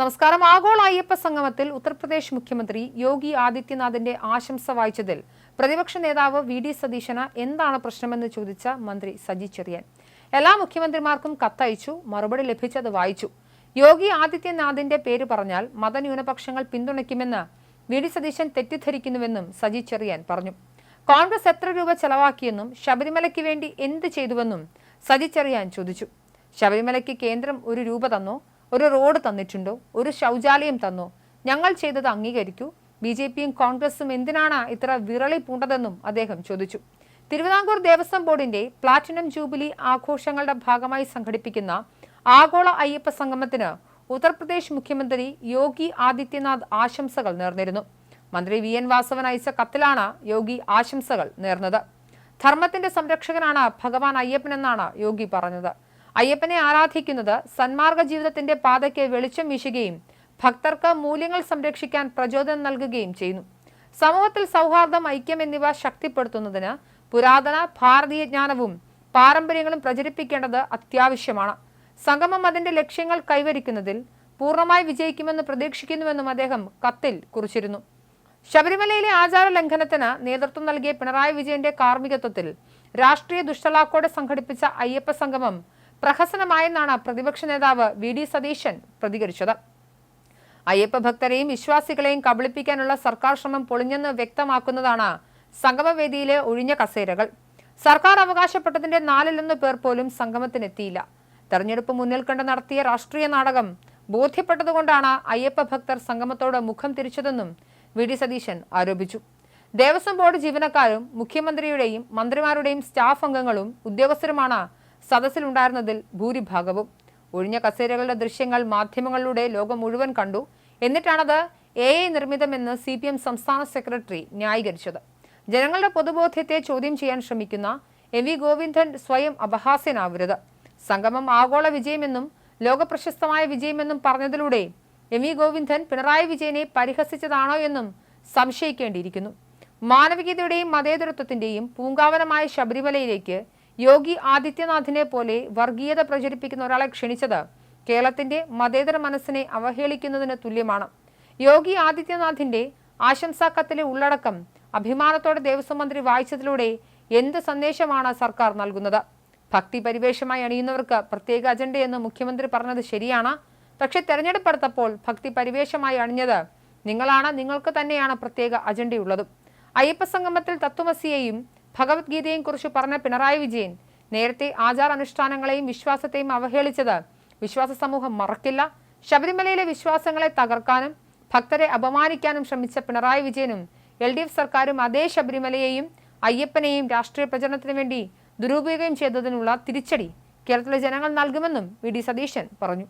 നമസ്കാരം. ആഗോള അയ്യപ്പ സംഗമത്തിൽ ഉത്തർപ്രദേശ് മുഖ്യമന്ത്രി യോഗി ആദിത്യനാഥിന്റെ ആശംസ വായിച്ചതിൽ പ്രതിപക്ഷ നേതാവ് വി ഡി സതീശന് എന്താണ് പ്രശ്നമെന്ന് ചോദിച്ച മന്ത്രി സജി ചെറിയൻ. എല്ലാ മുഖ്യമന്ത്രിമാർക്കും കത്തയച്ചു മറുപടി ലഭിച്ചത് വായിച്ചു. യോഗി ആദിത്യനാഥിന്റെ പേര് പറഞ്ഞാൽ മതന്യൂനപക്ഷങ്ങൾ പിന്തുണയ്ക്കുമെന്ന് വി ഡി സതീശൻ തെറ്റിദ്ധരിക്കുന്നുവെന്നും സജി ചെറിയാൻ പറഞ്ഞു. കോൺഗ്രസ് എത്ര രൂപ ചെലവാക്കിയെന്നും ശബരിമലയ്ക്ക് വേണ്ടി എന്ത് ചെയ്തുവെന്നും സജി ചെറിയാൻ ചോദിച്ചു. ശബരിമലയ്ക്ക് കേന്ദ്രം ഒരു രൂപ തന്നോ? ഒരു റോഡ് തന്നിട്ടുണ്ടോ? ഒരു ശൗചാലയം തന്നോ? ഞങ്ങൾ ചെയ്തത് അംഗീകരിക്കൂ. ബി ജെ പിയും കോൺഗ്രസും എന്തിനാണ് ഇത്ര വിറളി പൂണ്ടതെന്നും അദ്ദേഹം ചോദിച്ചു. തിരുവിതാംകൂർ ദേവസ്വം ബോർഡിന്റെ പ്ലാറ്റിനം ജൂബിലി ആഘോഷങ്ങളുടെ ഭാഗമായി സംഘടിപ്പിക്കുന്ന ആഗോള അയ്യപ്പ സംഗമത്തിന് ഉത്തർപ്രദേശ് മുഖ്യമന്ത്രി യോഗി ആദിത്യനാഥ് ആശംസകൾ നേർന്നിരുന്നു. മന്ത്രി വി എൻ വാസവൻ അയച്ച കത്തിലാണ് യോഗി ആശംസകൾ നേർന്നത്. ധർമ്മത്തിന്റെ സംരക്ഷകനാണ് ഭഗവാൻ അയ്യപ്പനെന്നാണ് യോഗി പറഞ്ഞത്. അയ്യപ്പനെ ആരാധിക്കുന്നത് സന്മാർഗ ജീവിതത്തിന്റെ പാതയ്ക്ക് വെളിച്ചം വീശുകയും ഭക്തർക്ക് മൂല്യങ്ങൾ സംരക്ഷിക്കാൻ പ്രചോദനം നൽകുകയും ചെയ്യുന്നു. സമൂഹത്തിൽ സൗഹാർദ്ദം ഐക്യം എന്നിവ ശക്തിപ്പെടുത്തുന്നതിന് പുരാതന ഭാരതീയ ജ്ഞാനവും പാരമ്പര്യങ്ങളും പ്രചരിപ്പിക്കേണ്ടത് അത്യാവശ്യമാണ്. സംഗമം അതിന്റെ ലക്ഷ്യങ്ങൾ കൈവരിക്കുന്നതിൽ പൂർണമായി വിജയിക്കുമെന്ന് പ്രതീക്ഷിക്കുന്നുവെന്നും അദ്ദേഹം കത്തിൽ കുറിച്ചിരുന്നു. ശബരിമലയിലെ ആചാര ലംഘനത്തിന് നേതൃത്വം നൽകിയ പിണറായി വിജയന്റെ കാർമ്മികത്വത്തിൽ രാഷ്ട്രീയ ദുഷ്ടലാക്കോടെ സംഘടിപ്പിച്ച അയ്യപ്പ സംഗമം പ്രഹസനമായെന്നാണ് പ്രതിപക്ഷ നേതാവ് വി ഡി സതീശൻ പ്രതികരിച്ചത്. അയ്യപ്പ ഭക്തരെയും വിശ്വാസികളെയും കബളിപ്പിക്കാനുള്ള സർക്കാർ ശ്രമം പൊളിഞ്ഞെന്ന് വ്യക്തമാക്കുന്നതാണ് സംഗമവേദിയിലെ ഒഴിഞ്ഞ കസേരകൾ. സർക്കാർ അവകാശപ്പെട്ടതിന്റെ നാലിലൊന്ന് പേർ പോലും സംഗമത്തിനെത്തിയില്ല. തെരഞ്ഞെടുപ്പ് മുന്നിൽ കണ്ട് നടത്തിയ രാഷ്ട്രീയ നാടകം ബോധ്യപ്പെട്ടതുകൊണ്ടാണ് അയ്യപ്പ ഭക്തർ സംഗമത്തോട് മുഖം തിരിച്ചതെന്നും വി ഡി സതീശൻ ആരോപിച്ചു. ദേവസ്വം ബോർഡ് ജീവനക്കാരും മുഖ്യമന്ത്രിയുടെയും മന്ത്രിമാരുടെയും സ്റ്റാഫ് അംഗങ്ങളും ഉദ്യോഗസ്ഥരുമാണ് സദസ്സിലുണ്ടായിരുന്നതിൽ ഭൂരിഭാഗവും. ഒഴിഞ്ഞ കസേരകളുടെ ദൃശ്യങ്ങൾ മാധ്യമങ്ങളിലൂടെ ലോകം മുഴുവൻ കണ്ടു. എന്നിട്ടാണത് എ ഐ നിർമ്മിതമെന്ന് സി പി എം സംസ്ഥാന സെക്രട്ടറി ന്യായീകരിച്ചത്. ജനങ്ങളുടെ പൊതുബോധ്യത്തെ ചോദ്യം ചെയ്യാൻ ശ്രമിക്കുന്ന എം വി ഗോവിന്ദൻ സ്വയം അപഹാസ്യനാവരുത്. സംഗമം ആഗോള വിജയമെന്നും ലോകപ്രശസ്തമായ വിജയമെന്നും പറഞ്ഞതിലൂടെ എം വി ഗോവിന്ദൻ പിണറായി വിജയനെ പരിഹസിച്ചതാണോ എന്നും സംശയിക്കേണ്ടിയിരിക്കുന്നു. മാനവികതയുടെയും മതേതരത്വത്തിന്റെയും പൂങ്കാവനമായ ശബരിമലയിലേക്ക് യോഗി ആദിത്യനാഥിനെ പോലെ വർഗീയത പ്രചരിപ്പിക്കുന്ന ഒരാളെ ക്ഷണിച്ചത് കേരളത്തിന്റെ മതേതര മനസ്സിനെ അവഹേളിക്കുന്നതിന് തുല്യമാണ്. യോഗി ആദിത്യനാഥിന്റെ ആശംസാ കത്തിലെ ഉള്ളടക്കം അഭിമാനത്തോടെ ദേവസ്വം മന്ത്രി വായിച്ചതിലൂടെ എന്ത് സന്ദേശമാണ് സർക്കാർ നൽകുന്നത്? ഭക്തി പരിവേഷമായി അണിയുന്നവർക്ക് പ്രത്യേക അജണ്ടയെന്ന് മുഖ്യമന്ത്രി പറഞ്ഞത് ശരിയാണ്. പക്ഷേ തെരഞ്ഞെടുപ്പെടുത്തപ്പോൾ ഭക്തി പരിവേഷമായി അണിഞ്ഞത് നിങ്ങളാണ് നിങ്ങൾക്ക് തന്നെയാണ് പ്രത്യേക അജണ്ടയുള്ളതും. അയ്യപ്പ സംഗമത്തിൽ തത്വമസിയെയും ഭഗവത്ഗീതയെയും കുറിച്ച് പറഞ്ഞ പിണറായി വിജയൻ നേരത്തെ ആചാരാനുഷ്ഠാനങ്ങളെയും വിശ്വാസത്തെയും അവഹേളിച്ചത് വിശ്വാസ സമൂഹം മറക്കില്ല ശബരിമലയിലെ വിശ്വാസങ്ങളെ തകർക്കാനും ഭക്തരെ അപമാനിക്കാനും ശ്രമിച്ച പിണറായി വിജയനും എൽ ഡി എഫ് സർക്കാരും അതേ ശബരിമലയെയും അയ്യപ്പനെയും രാഷ്ട്രീയ പ്രചരണത്തിന് വേണ്ടി ദുരുപയോഗം ചെയ്തതിനുള്ള തിരിച്ചടി കേരളത്തിലെ ജനങ്ങൾ നൽകുമെന്നും വി ഡി സതീശൻ പറഞ്ഞു.